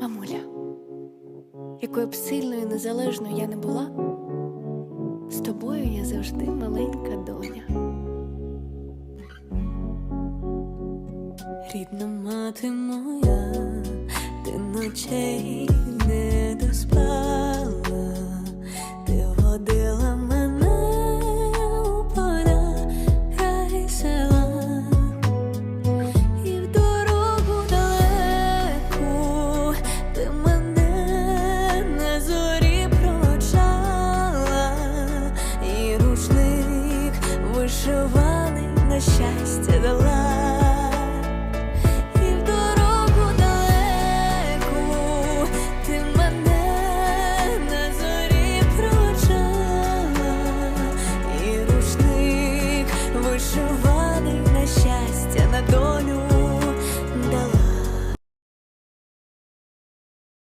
Мамуля, якою б сильною і незалежною я не була, з тобою я завжди маленька доня. Рідна мати моя, ти ночей не доспав. вишиваний на щастя дали.